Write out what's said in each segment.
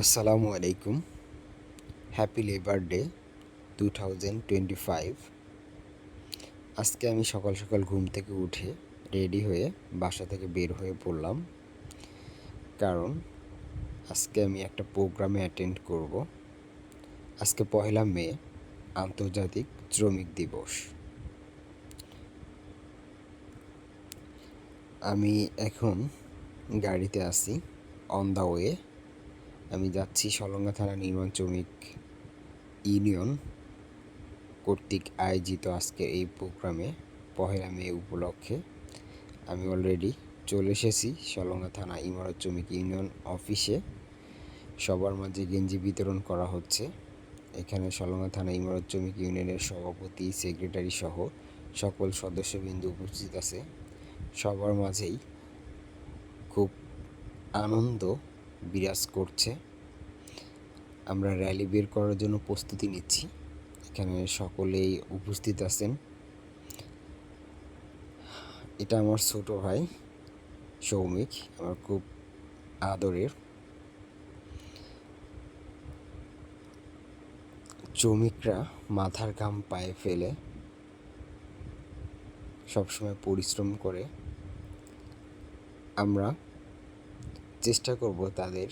আসসালামু আলাইকুম। Happy labour day two thousand twenty five আজকে আমি সকাল সকাল ঘুম থেকে উঠে রেডি হয়ে বাসা থেকে বের হয়ে পড়লাম। কারণ আজকে আমি একটা প্রোগ্রামে অ্যাটেন্ড করব। আজকে পহেলা মে, আন্তর্জাতিক শ্রমিক দিবস। আমি এখন গাড়িতে আছি অন দ্য ওয়ে আমি যাচ্ছি সলঙ্গা থানা নির্মাণ শ্রমিক ইউনিয়ন কর্তৃক আয়োজিত আজকে এই প্রোগ্রামে পহেলা মে উপলক্ষে আমি অলরেডি চলে এসেছি সলঙ্গা থানা ইমারত শ্রমিক ইউনিয়ন অফিসে। সবার মাঝে গেঞ্জি বিতরণ করা হচ্ছে। এখানে সলঙ্গা থানা ইমারত শ্রমিক ইউনিয়নের সভাপতি সেক্রেটারি সহ সকল সদস্যবৃন্দ উপস্থিত আছে। সবার মাঝেই খুব আনন্দ বিরাজ করছে। আমরা র্যালি বের করার জন্য প্রস্তুতি নিচ্ছি। এখানে সকলেই উপস্থিত আছেন। এটা আমার ছোট ভাই, সৌমিক, আমার খুব আদরের। শ্রমিকরা মাথার ঘাম পায়ে ফেলে, সবসময় পরিশ্রম করে। আমরা চেষ্টা করব তাদের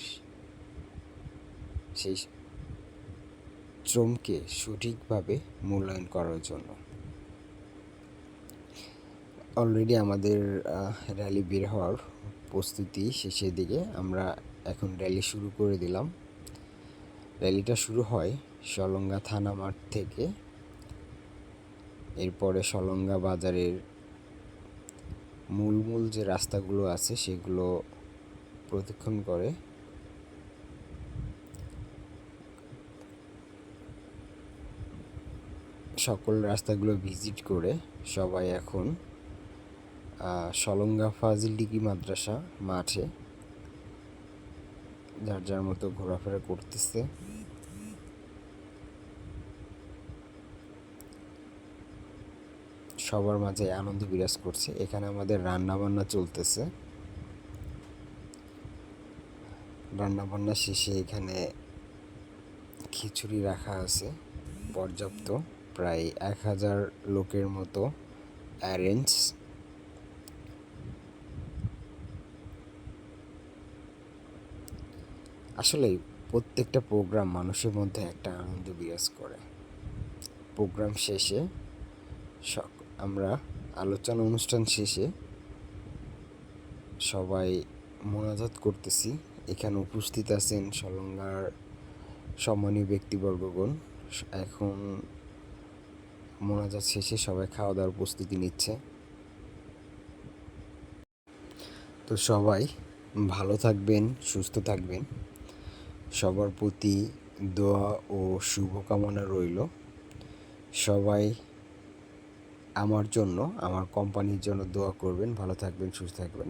সেই শ্রমকে সঠিকভাবে মূল্যায়ন করার জন্য। অলরেডি আমাদের র্যালি বের হওয়ার প্রস্তুতি শেষের দিকে আমরা এখন র্যালি শুরু করে দিলাম। র্যালিটা শুরু হয় সলঙ্গা থানা মাঠ থেকে। এরপরে সলঙ্গা বাজারের মূল মূল যে রাস্তাগুলো আছে সেগুলো প্রদক্ষিণ করে সকল রাস্তাগুলো ভিজিট করে সবাই এখন সলঙ্গা ফাজিল ডিগ্রি মাদ্রাসা মাঠে, যার যার মতো ঘোরাফেরা করতেছে। সবার মাঝে আনন্দ বিরাজ করছে। এখানে আমাদের রান্নাবান্না চলতেছে। রান্না বান্না শেষে এখানে খিচুড়ি রাখা আছে, পর্যাপ্ত। প্রায় এক হাজার লোকের মতো অ্যারেঞ্জ আসলে প্রত্যেকটা প্রোগ্রাম মানুষের মধ্যে একটা আনন্দ বিরাজ করে। প্রোগ্রাম শেষে আমরা আলোচনা অনুষ্ঠান শেষে সবাই মোনাজাত করতেছি। এখানে উপস্থিত আছেন সলঙ্গার সম্মানীয় ব্যক্তিবর্গগণ। এখন মোনাজাত শেষে সবাই খাওয়া দাওয়ার প্রস্তুতি নিচ্ছে। তো সবাই ভালো থাকবেন, সুস্থ থাকবেন। সবার প্রতি দোয়া ও শুভকামনা রইল। সবাই আমার জন্য, আমার কোম্পানির জন্য দোয়া করবেন, ভালো থাকবেন, সুস্থ থাকবেন।